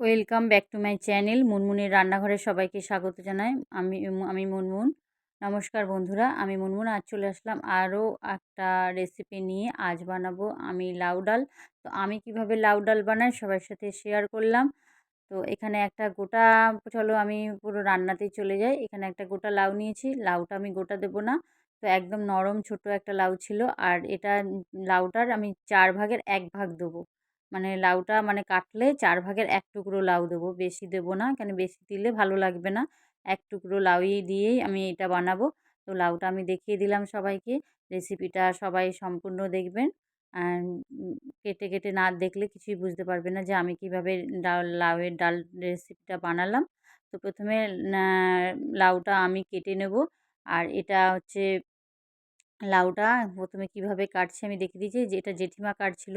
Welcome back to my channel মুনমুনের রান্নাঘরে সবাইকে স্বাগত জানাই। আমি আমি মুনমুন। নমস্কার বন্ধুরা, আমি মুনমুন। আজ চলে আসলাম আরও একটা রেসিপি নিয়ে। আজ বানাবো আমি লাউ ডাল। তো আমি কীভাবে লাউ ডাল বানাই সবার সাথে শেয়ার করলাম। তো এখানে একটা গোটা, চলো আমি পুরো রান্নাতেই চলে যাই। এখানে একটা গোটা লাউ নিয়েছি। লাউটা আমি গোটা দেবো না। তো একদম নরম ছোট একটা লাউ ছিল। আর এটা লাউটার আমি চার ভাগের এক ভাগ দেবো। মানে লাউটা মানে কাটলে চার ভাগের এক টুকরো লাউ দেবো। বেশি দেবো না, কেন বেশি দিলে ভালো লাগবে না। এক টুকরো লাউই দিয়েই আমি এটা বানাবো। তো লাউটা আমি দেখিয়ে দিলাম সবাইকে, রেসিপিটা সবাই সম্পূর্ণ দেখবেন। কেটে কেটে না দেখলে কিছুই বুঝতে পারবে না যে আমি কীভাবে ডাল, লাউয়ের ডাল রেসিপিটা বানালাম। তো প্রথমে লাউটা আমি কেটে নেব। আর এটা হচ্ছে, লাউটা প্রথমে কীভাবে কাটছে আমি দেখে দিয়েছি যে এটা জেঠিমা কাটছিল।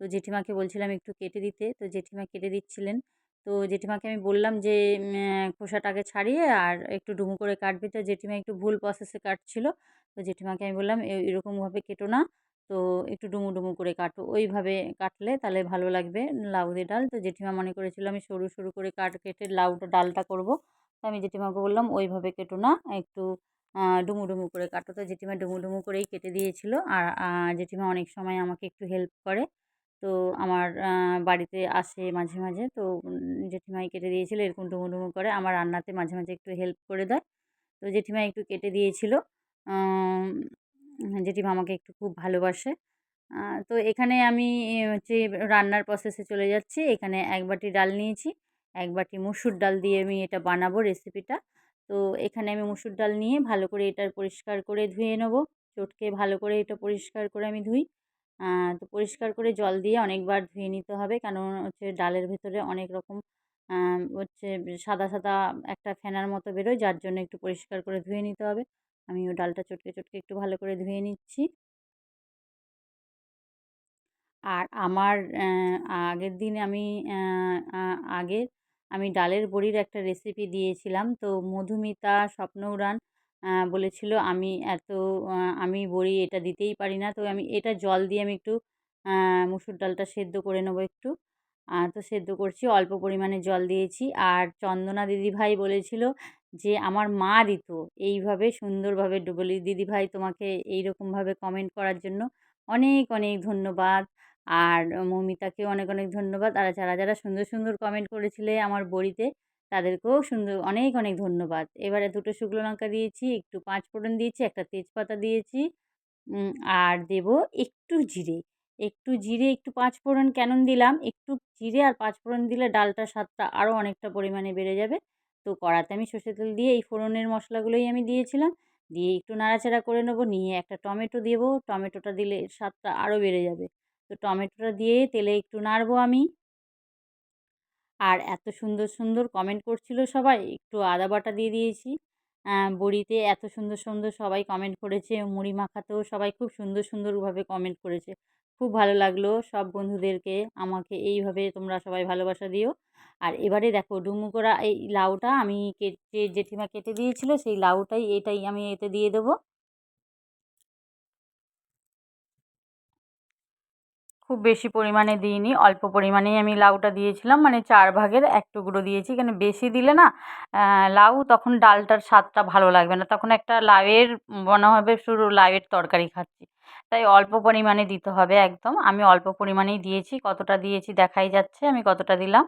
তো জেঠিমাকে বলছিলাম একটু কেটে দিতে। তো জেঠিমা কেটে দিচ্ছিলেন। তো জেঠিমাকে আমি বললাম যে খোসাটাকে ছাড়িয়ে আর একটু ডুমু করে কাটবি। তো জেঠিমা একটু ভুল প্রসেসে কাটছিল। তো জেঠিমাকে আমি বললাম এরকমভাবে কেটো না। তো একটু ডুমু ডুমু করে কাটো। ওইভাবে কাটলে তাহলে ভালো লাগবে লাউ দিয়ে ডাল। তো জেঠিমা মনে করেছিল, আমি সরু সরু করে কাট, কেটে লাউটা ডালটা করব। তো আমি জেঠিমাকে বললাম, ওইভাবে কেটো না। একটু ডুমু ডুমু করে কাটো। তো জেঠিমা ডুমু ডুমু করেই কেটে দিয়েছিল। আর জেঠিমা অনেক সময় আমাকে একটু হেল্প করে। তো আমার বাড়িতে আসে মাঝে মাঝে। তো জেঠিমাই কেটে দিয়েছিলো, এরকম ডুমো ডুমো করে। আমার রান্নাতে মাঝে মাঝে একটু হেল্প করে দেয়। তো জেঠিমা একটু কেটে দিয়েছিল। জেঠিমা আমাকে একটু খুব ভালোবাসে। তো এখানে আমি হচ্ছে রান্নার প্রসেসে চলে যাচ্ছি। এখানে এক বাটি ডাল নিয়েছি, এক বাটি মুসুর ডাল দিয়ে আমি এটা বানাবো রেসিপিটা তো এখানে আমি মুসুর ডাল নিয়ে ভালো করে এটা পরিষ্কার করে ধুয়ে নেব। চটকে ভালো করে এটা পরিষ্কার করে আমি ধুই। তো পরিষ্কার করে জল দিয়ে অনেকবার ধুয়ে নিতে হবে। কারণ হচ্ছে ডালের ভেতরে অনেক রকম হচ্ছে সাদা সাদা একটা ফেনার মতো বেরোয়, যার জন্য একটু পরিষ্কার করে ধুয়ে নিতে হবে। আমি ও ডালটা চটকে চটকে একটু ভালো করে ধুয়ে নিচ্ছি। আর আমার আগের দিন আমি আগের আমি ডালের বড়ির একটা রেসিপি দিয়েছিলাম। তো মধুমিতা স্বপ্নউড়ান বলেছিল, আমি এত আমি বড়ি এটা দিতেই পারি না। তো আমি এটা জল দিয়ে আমি একটু মুসুর ডালটা সেদ্ধ করে নেব একটু। তো সেদ্ধ করছি, অল্প পরিমাণে জল দিয়েছি। আর চন্দনা দিদিভাই বলেছিল যে, আমার মা দিত। এইভাবে সুন্দরভাবে বলি দিদিভাই তোমাকে এইরকমভাবে কমেন্ট করার জন্য অনেক অনেক ধন্যবাদ। আর মৌমিতাকেও অনেক অনেক ধন্যবাদ। আর যারা যারা সুন্দর সুন্দর কমেন্ট করেছিলে আমার বড়িতে তাদেরকেও সুন্দর, অনেক অনেক ধন্যবাদ। এবারে দুটো শুকনো লঙ্কা দিয়েছি, একটু পাঁচ ফোড়ন দিয়েছি, একটা তেজপাতা দিয়েছি আর দেব একটু জিরে। একটু জিরে, একটু পাঁচ ফোড়ন কেন দিলাম? একটু জিরে আর পাঁচ ফোড়ন দিলে ডালটার স্বাদটা আরও অনেকটা পরিমাণে বেড়ে যাবে। তো কড়াতে আমি সর্ষে তেল দিয়ে এই ফোড়নের মশলাগুলোই আমি দিয়েছিলাম। দিয়ে একটু নাড়াচাড়া করে নেব, নিয়ে একটা টমেটো দেবো। টমেটোটা দিলে স্বাদটা আরও বেড়ে যাবে। তো টমেটোটা দিয়ে তেলে একটু নাড়বো আমি। আর এত সুন্দর সুন্দর কমেন্ট করছিল সবাই। একটু আদা বাটা দিয়ে দিয়েছি। বড়িতে এত সুন্দর সুন্দর সবাই কমেন্ট করেছে। মুড়ি মাখাতেও সবাই খুব সুন্দর, সুন্দরভাবে কমেন্ট করেছে। খুব ভালো লাগল সব বন্ধুদেরকে। আমাকে এইভাবে তোমরা সবাই ভালোবাসা দিও। আর এবারে দেখো ডুমু করা এই লাউটা আমি কেটে জেঠিমা কেটে দিয়েছিল সেই লাউটাই এটাই আমি এতে দিয়ে দেবো। খুব বেশি পরিমাণে দিইনি, অল্প পরিমাণেই আমি লাউটা দিয়েছিলাম। মানে চার ভাগের এক টুকরো দিয়েছি, কেন বেশি দিলে না লাউ তখন ডালটার স্বাদটা ভালো লাগবে না। তখন একটা লাউয়ের, মনে হবে শুধু লাউয়ের তরকারি খাচ্ছি। তাই অল্প পরিমাণে দিতে হবে একদম। আমি অল্প পরিমাণেই দিয়েছি, কতটা দিয়েছি দেখাই যাচ্ছে, আমি কতটা দিলাম।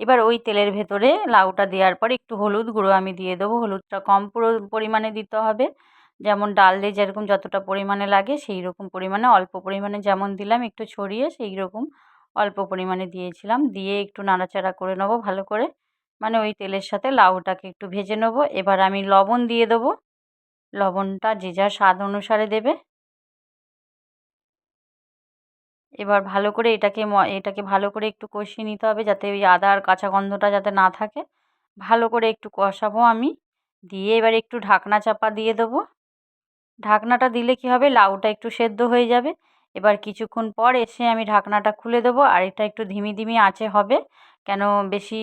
এবার ওই তেলের ভেতরে লাউটা দেওয়ার পর একটু হলুদ গুঁড়ো আমি দিয়ে দেবো। হলুদটা কম পুরো পরিমাণে দিতে হবে। যেমন ডালে যেরকম যতটা পরিমাণে লাগে সেই রকম পরিমাণে, অল্প পরিমাণে যেমন দিলাম একটু ছড়িয়ে সেই রকম অল্প পরিমাণে দিয়েছিলাম। দিয়ে একটু নাড়াচাড়া করে নেব ভালো করে। মানে ওই তেলের সাথে লাউটাকে একটু ভেজে নেব। এবার আমি লবণ দিয়ে দেবো। লবণটা যে যার স্বাদ অনুসারে দেবে। এবার ভালো করে এটাকে এটাকে ভালো করে একটু কষিয়ে নিতে হবে যাতে ওই আদার কাঁচা গন্ধটা যাতে না থাকে। ভালো করে একটু কষাবো আমি। দিয়ে এবার একটু ঢাকনা চাপা দিয়ে দেবো। ঢাকনাটা দিলে কি হবে? লাউটা একটু সেদ্ধ হয়ে যাবে। এবার কিছুক্ষণ পর এসে আমি ঢাকনাটা খুলে দেবো। আর এটা একটু ধিমি ধিমি আঁচে হবে। কেন বেশি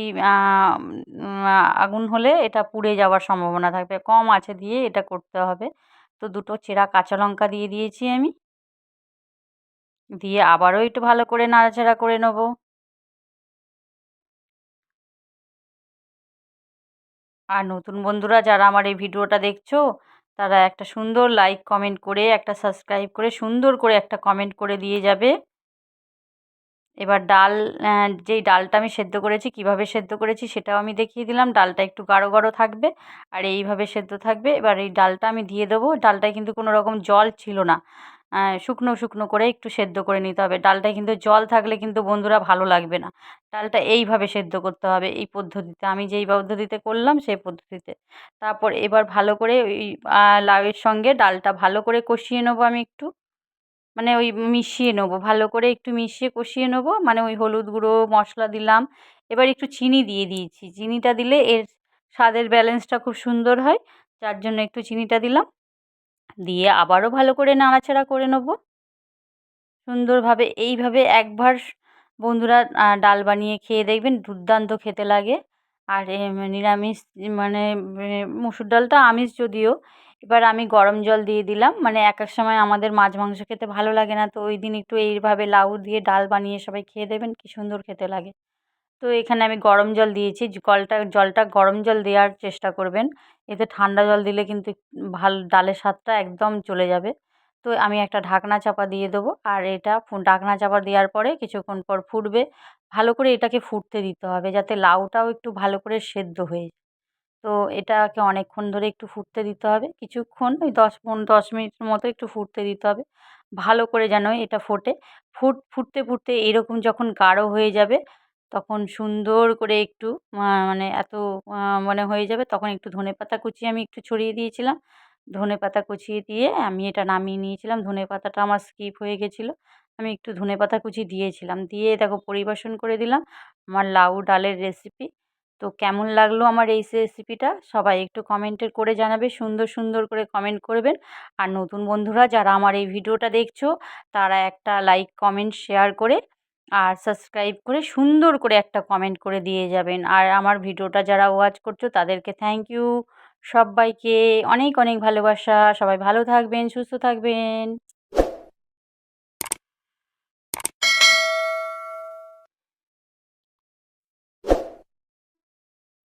আগুন হলে এটা পুড়ে যাওয়ার সম্ভাবনা থাকবে। কম আঁচে দিয়ে এটা করতে হবে। তো দুটো চেরা কাঁচা লঙ্কা দিয়ে দিয়েছি আমি। দিয়ে আবারও একটু ভালো করে নাড়াচাড়া করে নেব। আর নতুন বন্ধুরা যারা আমার এই ভিডিওটা দেখছ তারা একটা সুন্দর লাইক কমেন্ট করে, একটা সাবস্ক্রাইব করে, সুন্দর করে একটা কমেন্ট করে দিয়ে যাবে। এবার ডাল যেই ডালটা আমি সেদ্ধ করেছি, কীভাবে সেদ্ধ করেছি সেটাও আমি দেখিয়ে দিলাম। ডালটা একটু গাঢ় গাঢ় থাকবে আর এইভাবে সেদ্ধ থাকবে। এবার এই ডালটা আমি দিয়ে দেবো। ডালটায় কিন্তু কোনো রকম জল ছিল না। শুকনো শুকনো করে একটু সেদ্ধ করে নিতে হবে। ডালটায় কিন্তু জল থাকলে কিন্তু বন্ধুরা ভালো লাগবে না। ডালটা এইভাবে সেদ্ধ করতে হবে এই পদ্ধতিতে। আমি যেই পদ্ধতিতে করলাম সেই পদ্ধতিতে। তারপর এবার ভালো করে ওই লাউয়ের সঙ্গে ডালটা ভালো করে কষিয়ে নেব আমি একটু। মানে ওই মিশিয়ে নেব, ভালো করে একটু মিশিয়ে কষিয়ে নেব। মানে ওই হলুদ গুঁড়ো, মশলা দিলাম। এবার একটু চিনি দিয়ে দিয়েছি। চিনিটা দিলে এর স্বাদের ব্যালেন্সটা খুব সুন্দর হয়। যার জন্য একটু চিনিটা দিলাম। দিয়ে আবারও ভালো করে নাড়াচাড়া করে নেব। সুন্দরভাবে এইভাবে একবার বন্ধুরা ডাল বানিয়ে খেয়ে দেখবেন দুর্দান্ত খেতে লাগে। আর নিরামিষ মানে মুসুর ডালটা আমিষ যদিও, এবার আমি গরম জল দিয়ে দিলাম। মানে এক এক সময় আমাদের মাছ মাংস খেতে ভালো লাগে না, তো ওই দিন একটু এইভাবে লাউ দিয়ে ডাল বানিয়ে সবাই খেয়ে দেবেন কী সুন্দর খেতে লাগে। তো এখানে আমি গরম জল দিয়েছি। জলটা জলটা গরম জল দেওয়ার চেষ্টা করবেন। এতে ঠান্ডা জল দিলে কিন্তু ভালো, ডালের স্বাদটা একদম চলে যাবে। তো আমি একটা ঢাকনা চাপা দিয়ে দেবো। আর এটা ঢাকনা চাপা দেওয়ার পরে কিছুক্ষণ পর ফুটবে। ভালো করে এটাকে ফুটতে দিতে হবে যাতে লাউটাও একটু ভালো করে সেদ্ধ হয়ে তো এটাকে অনেকক্ষণ ধরে একটু ফুটতে দিতে হবে। কিছুক্ষণ, ওই দশ পনেরো দশ মিনিটের মতো একটু ফুটতে দিতে হবে। ভালো করে যেন এটা ফোটে। ফুট, ফুটতে ফুটতে এরকম যখন গাঢ় হয়ে যাবে তখন সুন্দর করে একটু মানে এত মানে হয়ে যাবে তখন একটু ধনে পাতা কুচি আমি একটু ছড়িয়ে দিয়েছিলাম। ধনে পাতা কুচিয়ে দিয়ে আমি এটা নামিয়ে নিয়েছিলাম। ধনে পাতাটা আমার স্কিপ হয়ে গেছিল। আমি একটু ধনে পাতা কুচি দিয়েছিলাম। দিয়ে দেখো পরিবেশন করে দিলাম আমার লাউ ডালের রেসিপি তো কেমন লাগল আমার এই রেসিপিটা সবাই একটু কমেন্টে করে জানাবে, সুন্দর সুন্দর করে কমেন্ট করবেন। আর নতুন বন্ধুরা যারা আমার এই ভিডিওটা দেখছ, তারা একটা লাইক কমেন্ট শেয়ার করে আর সাবস্ক্রাইব করে সুন্দর করে একটা কমেন্ট করে দিয়ে যাবেন। আর আমার ভিডিওটা যারা ওয়াচ করছ, তাদেরকে থ্যাংক ইউ সবাইকে অনেক অনেক ভালোবাসা। সবাই ভালো থাকবেন, সুস্থ থাকবেন।